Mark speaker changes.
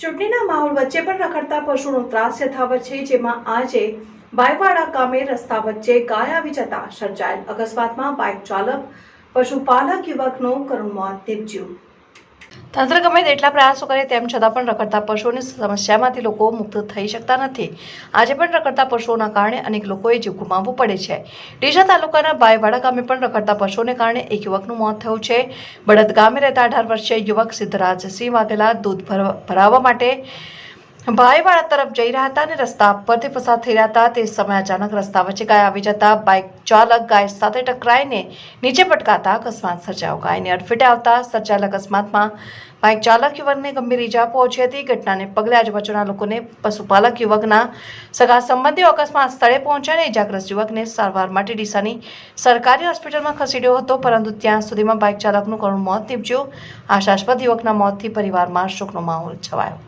Speaker 1: ચૂંટણીના માહોલ વચ્ચે પણ રખડતા પશુનો ત્રાસ યથાવત છે, જેમાં આજે બાયવાડા ગામે રસ્તા વચ્ચે ગાય આવી જતા સર્જાયેલ અકસ્માતમાં બાઇક ચાલક, પશુપાલક યુવકનું કરુણ મોત નીપજ્યું. તંત્ર ગમે તેટલા પ્રયાસો કરે તેમ છતાં પણ રખડતા પશુઓની સમસ્યામાંથી લોકો મુક્ત થઈ શકતા નથી. આજે પણ રખડતા પશુઓના કારણે અનેક લોકોએ જીવ ગુમાવવું પડે છે. ડીસા તાલુકાના બાયવાડા ગામે પણ રખડતા પશુઓને કારણે એક યુવકનું મોત થયું છે. બળદ ગામે રહેતા અઢાર વર્ષીય યુવક સિદ્ધરાજસિંહ વાઘેલા દૂધ ભરવા- ભરાવવા માટે ભાઈવાડા તરફ જઈ રહ્યા હતા અને રસ્તા પરથી પસાર થઈ રહ્યા હતા. તે સમયે અચાનક રસ્તા વચ્ચે ગાય આવી જતા બાઇક ચાલક ગાય સાથે ટકરાઈને નીચે પટકાતા અકસ્માત સર્જાયો. ગાયને અડફેટે આવતા સર્જાયેલ અકસ્માતમાં બાઇક ચાલક યુવકને ગંભીર ઈજા પહોંચી હતી. ઘટનાને પગલે આજુબાજુના લોકોને પશુપાલક યુવકના સગા સંબંધીઓ અકસ્માત સ્થળે પહોંચ્યા અને ઇજાગ્રસ્ત યુવકને સારવાર માટે ડીસાની સરકારી હોસ્પિટલમાં ખસેડ્યો હતો. પરંતુ ત્યાં સુધીમાં બાઇક ચાલકનું કરુણ મોત નીપજ્યું. આશાસ્પદ યુવકના મોતથી પરિવારમાં શોકનો માહોલ છવાયો.